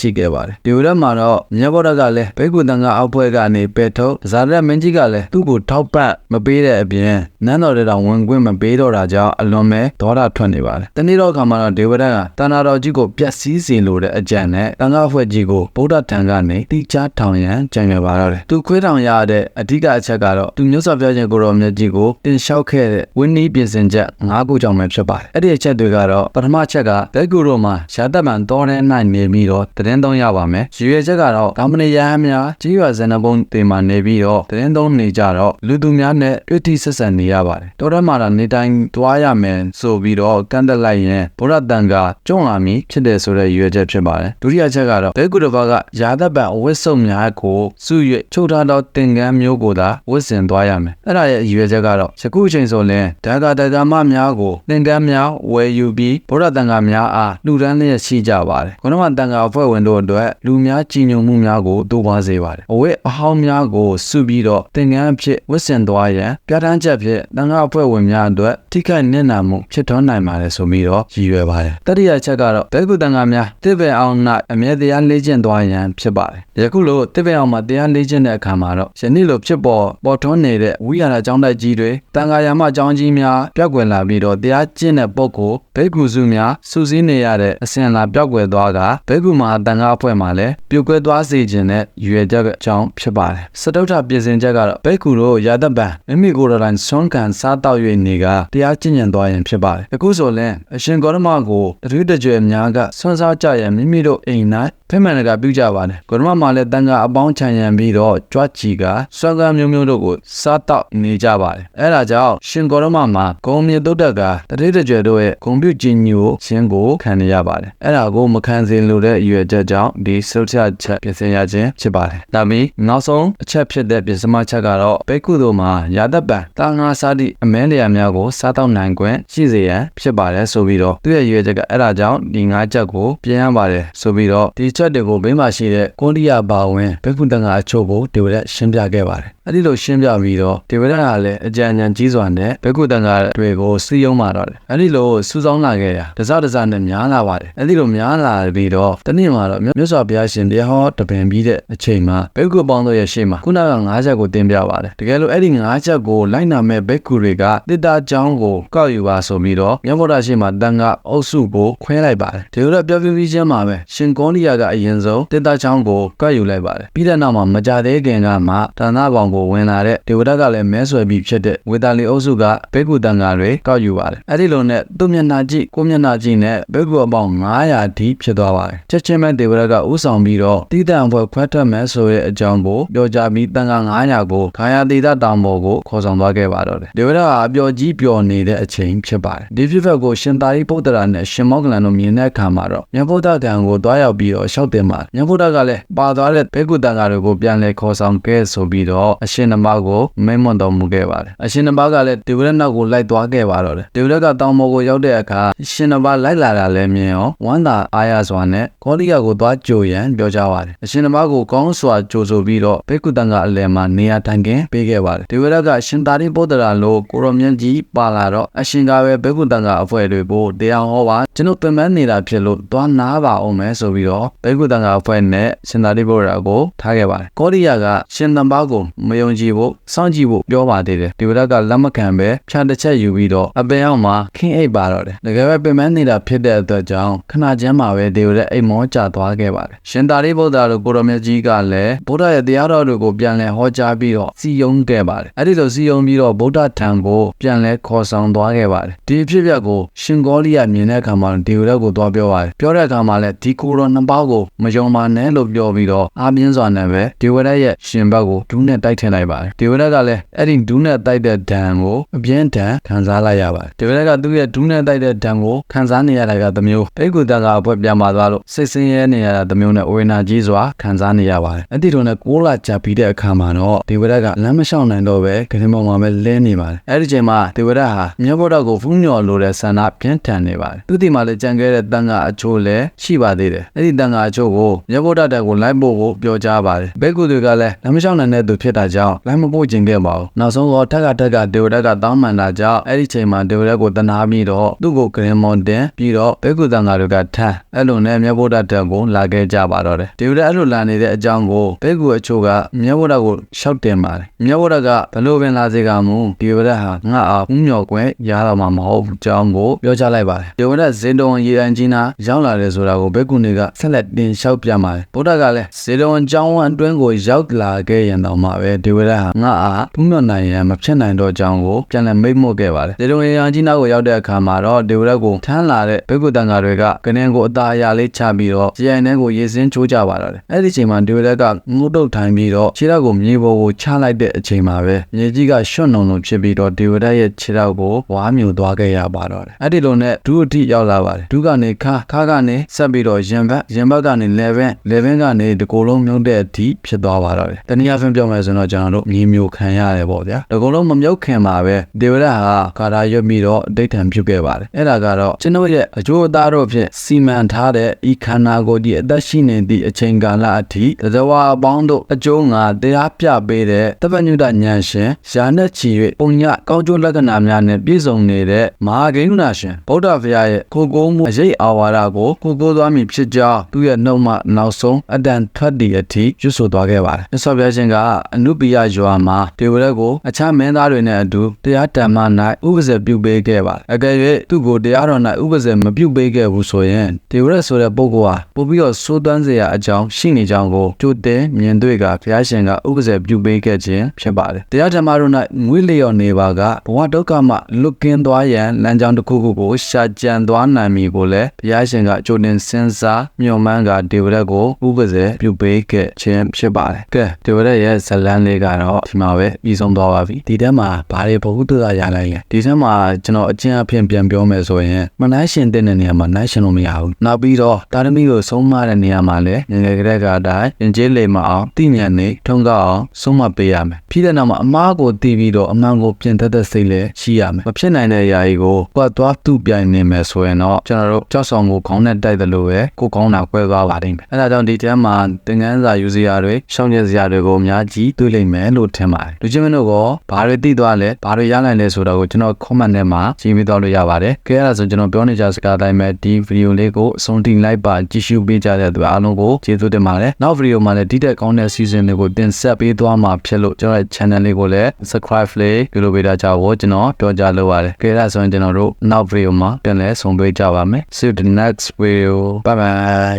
ရှိခဲ့ပါတယ်။ဒီဝရက်မှာတော့မြတ်ဗုဒ္ဓကလည်းဘိက္ခုတန်ခါအောက်ဖွဲ့ကနေပယ်ထုတ်ဇာရမင်းကြီးကလည်းသူ့ကိုထောက်ပံ့မပေးတဲ့အပြင်နန်းတော်တဲ့တော်ဝန်ခွင့်မပေးတော့တာကြောင့်အလွန်ပဲဒေါသထွက်နေပါတယ်။တနေ့တော့ခါမှာတော့ဒေဝရတ်ကတဏ္ဍာတော်ကြီးကိုပြက်စီးစေလိုတဲ့အကြံနဲ့တန်ခါဖွဲ့ကြီးကိုဗုဒ္ဓထံကနေတိကျထောင်ရန်ကြံရွယ်ပါတော့တယ်။သူခွေးထောင်ရတဲ့အဓိကအချက်ကတော့သူမျိုးစော်ပြောခြင်းကိုရောမြတ်ကြီးကိုတင်လျှောက်ခဲ့တဲ့ဝင်းနီးပြင်ဆင်ချက်၅ခုကြောင့်ပဲဖြစ်ပါတယ်။အဲ့ဒီအချက်တွေကတော့ပထမချက်ကဘဲကူရိုမှာရှားသက်မှန်တော်တဲ့နိုင်နေပြီးတော့တရင်သုံးရပါမယ်။ရည်ရွယ်ချက်ကတော့ကာမဏေယဟန်များကြီးရွာဇနဘုံတင်မှာနေပြီးတော့တရင်သုံးနေကြတော့လူသူများနဲ့တွေ့ထိဆက်ဆံနေရပါတယ်။တော်ရမှာတော့နေတိုင်းတွားရမယ်ဆိုပြီးတော့ကန့်တက်လိုက်ရင်ဘုရားတန်ကကြုံလာမည်ဖြစ်တယ်ဆိုတဲ့ရည်ရွယ်ချက်ဖြစ်ပါတယ်။ဒုတိယချက်ကတော့ဘဲကူရိုဘာကယာသက်ပံအဝတ်စုံများကိုစု၍ချုပ်ထားသောတင်ကန်းမျိုးကိုသာဝတ်ဆင်သွားရမယ်။အဲ့ဒါရဲ့ရည်ရွယ်ချက်ကတော့ယခုအချိန်ဆိုရင်ဒါကတက္ကမများကိုသင်္ကန်းများဝယ်ယူပြီးဗုဒ္ဓတန်ခါများအားလှူဒန်းလျက်ရှိကြပါတယ်။ခொနမတန်ခါအဖွဲ့ဝင်တို့အတွက်လူများကြည်ညိုမှုများကိုတိုးပွားစေပါတယ်။အဝတ်အဟောင်းများကိုစုပြီးတော့သင်္ကန်းအဖြစ်ဝတ်ဆင်သွားရန်ပြဋ္ဌာန်းချက်ဖြင့်တန်ခါအဖွဲ့ဝင်များအတွက်ထိခိုက်နစ်နာမှုဖြစ်ထွန်းနိုင်ပါတယ်ဆိုပြီးတော့ရည်ရွယ်ပါတယ်။တတိယချက်ကတော့ဘဲကုတန်ခါများတစ်ပင်အောင်၌အမြဲတရားလေ့ကျင့်သွားရန်ဖြစ်ပါတယ်။ယခုလိုတစ်ပင်အောင်မှာတရားလေ့ကျင့်တဲ့အခါမှာတော့ယနေ့လိုဖြစ်ပေါ်ပေါ်ထွန်းနေတဲ့ဝိရဒအကြောင်းတိုက်ကြီးတွေတန်ခါယာမအကြောင်းကြီးများပြောက်ကွယ်လာပြီးတော့တရားကျင့်တဲ့ပုဂ္ဂိုလ်ဘိက္ခုစုများစူးစီးနေရတဲ့အစဉ်လာပြောက်ကွယ်သွားကဘိက္ခုမဟာတန်ခါအဖွဲ့မှာလည်းပြုတ်ကွဲသွားစေခြင်းနဲ့ရွယ်ချက်အကြောင်းဖြစ်ပါတယ်စတုထပြင်ဆင်ချက်ကတော့ဘိက္ခုတို့ရာသက်ပံမိမိကိုယ်တိုင်ဆွမ်းခံစားတောက်၍နေကတရားကျင့်ကြံသွားရင်ဖြစ်ပါတယ်အခုဆိုရင်အရှင်ဂေါရမကိုတတိတကြွယ်များကဆွမ်းစားကြရန်မိမိတို့အိမ်၌ ဖိမှန်တကပြုကြပါတယ်ဂေါရမမှာလည်းတန်ခါအပေါင်းချံရံပြီးတော့ကြွချီကဆွမ်းကမ်းမျိုးမျိုးတို့ကိုစားတောက်နေကြပါတယ်အဲဒါကြောင့်ရှင်ဂေါရမမှာဂုံမြေတုတ်တက်ကတတိတကြွယ်တို့ရဲ့ဂုံပြုကျင်ညိုခြင်းကိုခံနေရပါတယ်အဲ့ဒါကိုမခံစေလိုတဲ့အရွယ်ချက်ကြောင့်ဒီဆုတ်ချချက်ပြင်ဆင်ရခြင်းဖြစ်ပါတယ်ဒါပြီးနောက်ဆုံးအချက်ဖြစ်တဲ့ပြင်စမချက်ကတော့ဘိက္ခုတို့မှာယာသက်ပံတာငါစားသည့်အမဲလျာများကိုစားတောက်နိုင်ခွင့်ရှိစေရန်ဖြစ်ပါတယ်ဆိုပြီးတော့သူ့ရဲ့ရွယ်ချက်ကအဲ့ဒါကြောင့်ဒီငါးချက်ကိုပြင်ရပါတယ်ဆိုပြီးတော့ဒီချက်တွေကိုဘေးမှာရှိတဲ့ကွန်ဒီယာဘာဝင်ဘိက္ခုတန်ကအချို့ကိုဒီဝရက်ရှင်းပြခဲ့ပါတယ် အဲ့ဒီလိုရှင်းပြပြီးတော့ဒီဝရက်ကလည်းအကြံဉာဏ်ကြီးစွာနဲ့ဘိက္ခုတန်ဃာတွေကိုစီယုံမာတော့တယ်အဲ့ဒီလိုစူးစောင်းလာခဲ့ရတစတစနဲ့များလာပါတယ်အဲ့ဒီလိုများလာပြီးတော့တနေ့မှာတော့မြတ်စွာဘုရားရှင်တရားဟောတပင်ပြီးတဲ့အချိန်မှာဘိက္ခုပေါင်းတို့ရဲ့ရှေ့မှာခုနက၅ချက်ကိုတင်ပြပါတယ်တကယ်လို့အဲ့ဒီ၅ချက်ကိုလိုက်နာမဲ့ဘိက္ခုတွေကတိတ္တာကျောင်းကိုကောက်ယူပါဆိုပြီးတော့မြတ်ဗုဒ္ဓရှင်မှာတန်ဃာအုပ်စုကိုခွဲလိုက်ပါတယ်ဒီလိုတော့ပြောပြပြီးချင်းမှာပဲရှင်ကောလိယာကအရင်ဆုံးတိတ္တာကျောင်းကိုကောက်ယူလိုက်ပါတယ်ပြီးတဲ့နောက်မှာမကြသေးခင်ကမှဒါနပေါင်ကိုဝင်လာတဲ့ဒေဝဒတ်ကလည်းမဲဆွယ်ပြီးဖြစ်တဲ့ဝေတာလီအုပ်စုကဘိက္ခုတန်ဃာတွေကောက်ယူပါတယ်အဲ့ဒီလိုနဲ့သူ့မျက်နှာကြည့်ကိုမျက်နှာကြည့်နဲ့ဘိက္ခုအပေါင်း900ထိဖြစ်သွားပါတယ်ချက်ချင်းပဲဒေဝဒတ်ကဥဆောင်ပြီးတော့တိတံဘွယ်ခွဲထွက်မယ်ဆိုတဲ့အကြောင်းကိုပြောကြားပြီးတန်ဃာ900ကိုခါယာတိတတောင်ပေါ်ကိုခေါ်ဆောင်သွားခဲ့ပါတော့တယ်ဒေဝဒတ်ကအပျော်ကြီးပျော်နေတဲ့အချိန်ဖြစ်ပါတယ်ဒီဖြစ်ဖက်ကိုရှင်သာရိပုတ္တရာနဲ့ရှင်မောကလန်တို့မြင်တဲ့အခါမှာတော့မြတ်ဗုဒ္ဓတန်ကိုတွားရောက်ပြီးတော့ရှောက်တင်ပါတယ်မြတ်ဗုဒ္ဓကလည်းပါသွားတဲ့ဘိက္ခုတန်ဃာတွေကိုပြန်လဲခေါ်ဆောင်ခဲ့ဆိုပြီးတော့အရှင်နမကိုမိန့်မွန်းတော်မူခဲ့ပါတယ်အရှင်နမကလည်းဒေဝရနောက်ကိုလိုက်သွားခဲ့ပါတော့တယ်ဒေဝရကတောင်ပေါ်ကိုရောက်တဲ့အခါရှင်နမလိုက်လာတာလည်းမြင်ရောဝမ်းသာအားရစွာနဲ့ကောလိယကိုသွားကြိုရန်ပြောကြပါတယ်အရှင်နမကိုကောင်းစွာကြိုဆိုပြီးတော့ဘိက္ခုတန်ကအလယ်မှာနေရာထိုင်ခင်းပေးခဲ့ပါတယ်ဒေဝရကရှင်သာရိပုတ္တရာလို့ကိုရောမြင့်ကြီးပါလာတော့အရှင်ကပဲဘိက္ခုတန်ကအဖွဲတွေကိုတရားဟောပါကျွန်တော်ပြန်မနေတာဖြစ်လို့သွားနားပါအောင်မယ်ဆိုပြီးတော့ဘိက္ခုတန်ကအဖွဲနဲ့ရှင်သာရိပုတ္တရာကိုထားခဲ့ပါတယ်ကောလိယကရှင်တန်ပါကိုမမယုံကြည်ဖို့စောင့်ကြည့်ဖို့ပြောပါသေးတယ်ဒီဝရကလက်မခံပဲဖြာတစ်ချက်ယူပြီးတော့အပင်အောင်မှာခင်းအိပ်ပါတော့တယ်တကယ်ပဲပင်မနေတာဖြစ်တဲ့အတွက်ကြောင့်ခဏချမ်းမှာပဲဒီဝရအိမ်မောကျသွားခဲ့ပါတယ်ရှင်သာရိပုတ္တရာတို့ကိုရမကြီးကလည်းဗုဒ္ဓရဲ့တရားတော်တို့ကိုပြန်လည်ဟောကြားပြီးတော့စီယုံခဲ့ပါတယ်အဲ့ဒီလိုစီယုံပြီးတော့ဗုဒ္ဓထံကိုပြန်လည်ခေါ်ဆောင်သွားခဲ့ပါတယ်ဒီအဖြစ်အပျက်ကိုရှင်ဂေါလိယမြင်တဲ့အခါမှာဒီဝရကိုသွားပြောပါတယ်ပြောတဲ့အခါမှာလည်းဒီကိုရောနှစ်ပေါက်ကိုမယုံပါနဲ့လို့ပြောပြီးတော့အားပြင်းစွာနဲ့ပဲဒီဝရရဲ့ရှင်ဘက်ကိုဒူးနဲ့တိုက်ထည့်လိုက်ပါတယ်ဒီဝရကလည်းအဲ့ဒီဒူးနဲ့တိုက်တဲ့ဒဏ်ကိုအပြင်းထန်ခံစားလိုက်ရပါတယ်ဒီဝရကသူ့ရဲ့ဒူးနဲ့တိုက်တဲ့ဒဏ်ကိုခံစားနေရတာကသမျိုးပိတ်ကူတကအပွဲပြန်มาသွားလို့စိတ်ဆင်းရဲနေရတာသမျိုးနဲ့ဝေနာကြီးစွာခံစားနေရပါတယ်အဲ့ဒီလိုနဲ့ကိုးလာကြပြီးတဲ့အခါမှာတော့ဒီဝရကလမ်းမလျှောက်နိုင်တော့ပဲခရင်ပေါ်မှာပဲလဲနေပါတယ်အဲ့ဒီချိန်မှာဒီဝရဟာမြတ်ဗုဒ္ဓကိုဖူးညော်လိုတဲ့ဆန္ဒပြင်းထန်နေပါတယ်သူဒီမှာလည်းကြံခဲ့တဲ့တန်ခါအချို့လည်းရှိပါသေးတယ်အဲ့ဒီတန်ခါအချို့ကိုမြတ်ဗုဒ္ဓတက်ကိုလိုက်ဖို့ကိုပြောကြားပါတယ်ဘဲကူတွေကလည်းလမ်းမလျှောက်နိုင်တဲ့သူဖြစ်တာကြောင့်လိုက်မပို့ခြင်းခဲ့ပါဘူးနောက်ဆုံးတော့ထက်ကထက်ကဒီဝရကတောင်းပန်တာကြောင့်အဲ့ဒီချိန်မှာဒီဝရကိုတနာပြီးတော့သူ့ကိုခရင်မွန်တင်ပြီးတော့ဘဲကူတန်ခါတွေကထမ်းအဲ့လိုနဲ့မြတ်ဗုဒ္ဓတက်ကိုလာခဲ့ကြပါတော့တယ်ဒီဝရအဲ့လိုလာနေတဲ့အကြောင်းကိုဘဲကူအချို့ကမြတ်ဗုဒ္ဓကိုရှောက်တင်ပါတယ်မြတ်ဗုဒ္ဓကဘလို့ပင်လာစေကမူဒီဝရဟာငါအားဥမျော်ကွယ်ရတော့မှာမဟုတ်ဘူးကြောင်းကိုပြောချလိုက်ပါတယ်ဒီဝရဇေတဝန်ရေအန်ကြီးနာရောက်လာတယ်ဆိုတာကိုဘဲကူတွေကဆက်လက်တင်လျှောက်ပြပါတယ်ဗုဒ္ဓကလည်းဇေတဝန်ကျောင်းဝအတွင်းကိုရောက်လာခဲ့ရင်တော့မှပဲဒီဝရဟာငါအားဥမျော်နိုင်ရန်မဖြစ်နိုင်တော့ကြောင်းကိုပြန်လည်မိတ်မို့ခဲ့ပါတယ်ဇေတဝန်ရေအန်ကြီးနာကိုရောက်တဲ့အခါမှာတော့ဒီဝရကိုထမ်းလာတဲ့ဘဲကူတန်ဃာတွေကကနေကိုအသားအရာလေးချပြီးတော့ကြိုင်နှဲကိုရေစင်းချိုးကြပါတော့တယ်အဲ့ဒီချိန်မှာဒီဝရကငုတ်တုတ်ထိုင်ပြီးတော့ခြေထောက်ကိုမြေပေါ်ကိုချလိုက်တဲ့အချိန်မှာပဲမြေကြီးကရွှွန့်လုံလုံဖြစ်ပြီးတော့ဒီဝရရဲ့ခြေထောက်ကိုဝါမြူသွားခဲ့ရပါတော့တယ်အဲ့ဒီလိုနဲ့ဒုအထိရောက်လာပါတယ်ဒုကနေခါခါကနေဆက်ပြီးတော့ရင်ဘတ်ရင်ဘတ်ကနေလေဘန်လေဘန်ကနေဒီကိုယ်လုံးမြုပ်တဲ့အထိဖြစ်သွားပါတော့တယ်တနည်းအားဖြင့်ပြောမယ်ဆိုတော့ကျွန်တော်တို့မြေမျိုးခံရတယ်ပေါ့ဗျာဒီကိုယ်လုံးမမြုပ်ခင်ပါပဲဒီဝရဟာကာရာရွတ်ပြီးတော့အဋိဋ္ဌံပြုတ်ခဲ့ပါတယ်အဲ့ဒါကတော့ကျွန်တော်ရဲ့အကျိုးအသားတို့ဖြင့်စီမံထားတဲ့ဤခန္ဓာကိုယ်ဒီအသက်ရှိနေသည့်အချိန်ကာလအထိတဇဝအပေါင်းတို့အကျိုးငါတရားပြပေးတဲ့တပ္ပညုတဉာဏ်ရှင်ယာနဲ့ချီ၍ပုံညကောင်းကျိုးလက္ခဏာများနဲ့ပြည့်စုံနေတဲ့မဟာဂိဏရှင်ဗုဒ္ဓဘုရားရဲ့ကိုကိုးမှုအရေးအာဝါဒကိုကိုကိုးသွားမည်ဖြစ်ကြောင်းသူ့ရဲ့နှုတ်မှနောက်ဆုံးအတန်ထွက်တည်အထိရွတ်ဆိုသွားခဲ့ပါတယ်။မြတ်စွာဘုရားရှင်ကအနုပိယရွာမှာဒေဝရက်ကိုအခြားမင်းသားတွေနဲ့အတူတရားဓမ္မ၌ဥပဇေပြုပေးခဲ့ပါတယ်။အကယ်၍သူ့ကိုတရားတော်၌ဥပဇေမပြုပေးခဲ့ဘူးဆိုရင်ဒေဝရက်ဆိုတဲ့ပုဂ္ဂိုလ်ဟာပို့ပြီးတော့စိုးသွမ်းစေရအကြောင်းရှိနေကြောင်းကိုကြိုတင်မြင်တွေ့ကဘုရားရှင်ကဥပဇေပြုပေးခဲ့ခြင်းဖြစ်ပါတယ်။တရားဓမ္မတို့၌ငွေလျော်နေပါကဘဝဒုက္ခမှလွတ်ကင်းသွားရန်လမ်းကြောင်းတစ်ခုခုကိုရှာကြံသွားနိုင်မည်ကိုလည်းဘုရားရှင်ကကြိုတင်စဉ်းစားမျှော်မှန်းကဒေဝရက်ကိုဥပဇေပြုပေးခဲ့ခြင်းဖြစ်ပါတယ်။ကဲဒေဝရက်ရဲ့ဇလန်းလေးကတော့ဒီမှာပဲပြီးဆုံးသွားပါပြီ။ဒီထဲမှာဘာတွေဘုဟုတ္တရရလိုက်လဲ။ဒီထဲမှာကျွန်တော်အကျဉ်းအဖြစ်ပြန်ပြောမယ်ဆိုရင်မနှိုင်းရှင်တဲ့နေရာမှာနှိုင်းရှင်လို့မရဘူး။နောက်ပြီးတော့တာရမီကိုဆုံးမတဲ့နေရာမှာလည်းငယ်ငယ်ကလေးကအတိုင်းရင်ကျေးလေမအောင်တိဉာဏ်နေထုံးကောက်အောင်ဆုံးမပေးရမယ်။ပြီးတဲ့နောက်မှာအမားကိုတီးပြီးတော့အမှန်ကိုပြင်တတ်တဲ့စိတ်လည်းရှိရမယ်။မဖြစ်နိုင်တဲ့အရာကြီးကိုကိုယ်သွားသူ့ပြိုင်နေမယ်ဆိုရင်တော့ကျွန်တော်တို့ကြောက်ဆောင်ကိုခေါင်းနဲ့တိုက်တယ်လို့ပဲကိုကောင်းတာကွဲသွားပါလိမ့်မယ်။အဲဒါကြောင့်ဒီထဲမှာသင်ခန်းစာယူစရာတွေရှောင်းကျစရာတွေကိုအများကြီးတွေ့လိမ့်မယ်လို့ထင်ပါတယ်။လူချင်းမင်းတို့ကဘာတွေသိသွားလဲဘာတွေရနိုင်လဲဆိုတာကိုကျွန်တော် comment ထဲမှာကြည့်ပြီးတော့လို့ရပါတယ်။ကဲအဲ့ဒါဆိုကျွန်တော်ပြောနေကြစကားတိုင်းပဲဒီဗီဒီယိုလေးကိုအဆုံးထိလိုက်ပါကြည့်ရှုပေးကြတဲ့သူအားလုံးကိုကျေးဇူးတင်ပါတယ်။နောက်ဗီဒီယိုမှာလည်းဒီတက်ကောင်းတဲ့ season တွေကိုတင်ဆက်ပေးသွားမှာဖြစ်လို့ကျွန်တော်ရဲ့ channel လေးကိုလည်း subscribe လေးပြုလုပ်ပေးတာကြောင့်ကျွန်တော်ပြောကြလိုပါတယ်။ကဲအဲ့ဒါဆိုရင်ကျွန်တော်တို့နောက်ဗီဒီယိုမှာပြန်လည်ဆုံတွေ့ကြပါမယ်။ See you the next video. Bye bye.